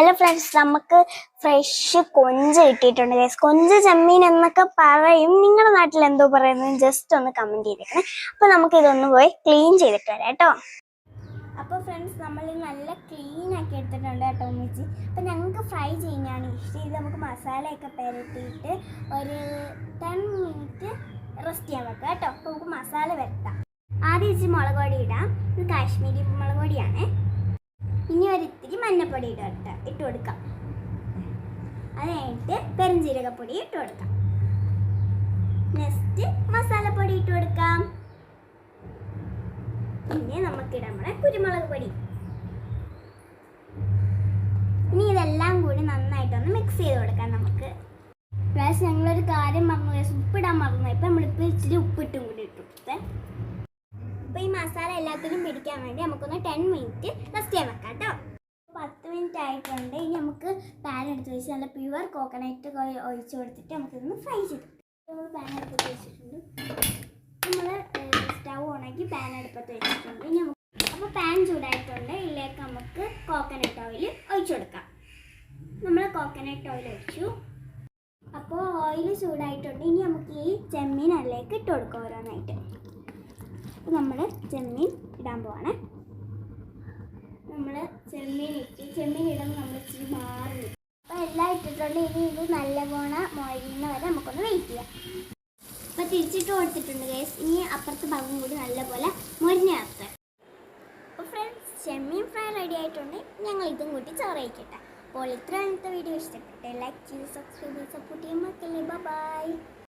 Hello friends നമുക്ക് fresh കൊഞ്ച് കിട്ടിയിട്ടുണ്ട് ഗൈസ് കൊഞ്ച് ചെമ്മീൻ എന്നൊക്കെ പറയും. നിങ്ങളുടെ നാട്ടിൽ എന്തോ പറയുന്നത് ജസ്റ്റ് ഒന്ന് കമന്റ് ചെയ്തേക്കണേ. അപ്പോൾ നമുക്ക് ഇതൊന്ന് പോയി ക്ലീൻ ചെയ്തിട്ട് വരാം കേട്ടോ. അപ്പോൾ ഫ്രണ്ട്സ് നമ്മൾ നല്ല ക്ലീൻ ആക്കി എടുത്തിട്ടുണ്ട് കേട്ടോ മിച്ചി അപ്പോൾ ഞങ്ങൾക്ക് ഫ്രൈ ചെയ്യാനാണ് ഇഷ്ടം. ഇത് നമുക്ക് മസാലയൊക്കെ പുരട്ടിയിട്ട് ഒരു ടെൻ മിനിറ്റ് റെസ്റ്റ് ചെയ്യാൻ വെക്കാം കേട്ടോ. അപ്പോൾ നമുക്ക് മസാല വരുത്താം ആദ്യം ഇച്ചിരി മുളക് പൊടി ഇടാം. ഇത് കാശ്മീരി മുളക് പൊടിയാണേ. ഇത്തിരി മഞ്ഞപ്പൊടി ഇട്ട് കൊടുക്കാം. അത് കഴിഞ്ഞിട്ട് പെരുംജീരകപ്പൊടി ഇട്ട് കൊടുക്കാം. നെക്സ്റ്റ് മസാലപ്പൊടി ഇട്ട് കൊടുക്കാം. പിന്നെ നമുക്കിടാം നമ്മുടെ കുരുമുളക് പൊടി. ഇനി ഇതെല്ലാം കൂടി നന്നായിട്ടൊന്ന് മിക്സ് ചെയ്ത് കൊടുക്കാം നമുക്ക്. പ്ലസ് ഞങ്ങളൊരു കാര്യം മറന്നു ഉപ്പ് ഉപ്പിടാൻ മറന്നു ഇപ്പം നമ്മളിപ്പോൾ ഇച്ചിരി ഉപ്പിട്ടും കൂടി ഇട്ടു. കൊടുത്തേ അപ്പോൾ ഈ മസാല എല്ലാത്തിനും പിടിക്കാൻ വേണ്ടി നമുക്കൊന്ന് ടെൻ മിനിറ്റ് റെസ്റ്റ് ചെയ്യാൻ വെക്കാം കേട്ടോ. മിനിറ്റ് ആയിട്ടുണ്ട്. ഇനി നമുക്ക് പാൻ എടുത്ത് വെച്ച് നല്ല പ്യുവർ കോക്കനട്ട് ഒഴിച്ച് കൊടുത്തിട്ട് നമുക്കിതൊന്ന് ഫ്രൈ ചെയ്ത് പാൻ എടുത്ത് വെച്ചിട്ടുണ്ട്. നമ്മൾ സ്റ്റൗ ഓണാക്കി പാൻ അടുപ്പത്ത് വെച്ചിട്ടുണ്ട്. ഇനി നമുക്ക് അപ്പോൾ പാൻ ചൂടായിട്ടുണ്ട്. ഇതിലേക്ക് നമുക്ക് കോക്കനട്ട് ഓയിൽ ഒഴിച്ചു കൊടുക്കാം. നമ്മൾ കോക്കനട്ട് ഓയിൽ ഒഴിച്ചു. അപ്പോൾ ഓയിൽ ചൂടായിട്ടുണ്ട്. ഇനി നമുക്ക് ഈ ചെമ്മീൻ അതിലേക്ക് ഇട്ട് കൊടുക്കാം ഓരോന്നായിട്ട്. അപ്പോൾ നമ്മൾ ചെമ്മീൻ ഇടാൻ പോവാണ്. നമ്മൾ ചെമ്മീൻ ഇട്ട് ചെമ്മീൻ ഇടുമ്പോൾ നമ്മൾ ഇച്ചിരി മാറി. അപ്പോൾ എല്ലാം ഇട്ടിട്ടുണ്ട്. ഇനി ഇത് നല്ല പോണ മൊഴിയുന്ന വരെ നമുക്കൊന്ന് വെയിറ്റ് ചെയ്യാം. അപ്പോൾ തിരിച്ചിട്ട് കൊടുത്തിട്ടുണ്ട് ഗൈസ് ഇനി അപ്പുറത്തെ ഭാഗം കൂടി നല്ലപോലെ മൊരിഞ്ഞ് നിർത്താം അപ്പോൾ ഫ്രണ്ട്സ് ചെമ്മീൻ ഫ്രൈ റെഡി ആയിട്ടുണ്ട്. ഞങ്ങൾ ഇതും കൂട്ടി ചോറയിക്കട്ടെ അപ്പോൾ ഇത്ര ഇന്നത്തെ വീഡിയോ ഇഷ്ടപ്പെട്ടെ ലൈക്ക് ചെയ്ത് സബ്സ്ക്രൈബ് ചെയ്ത് സപ്പോർട്ട് ചെയ്യുമ്പോൾ ബൈ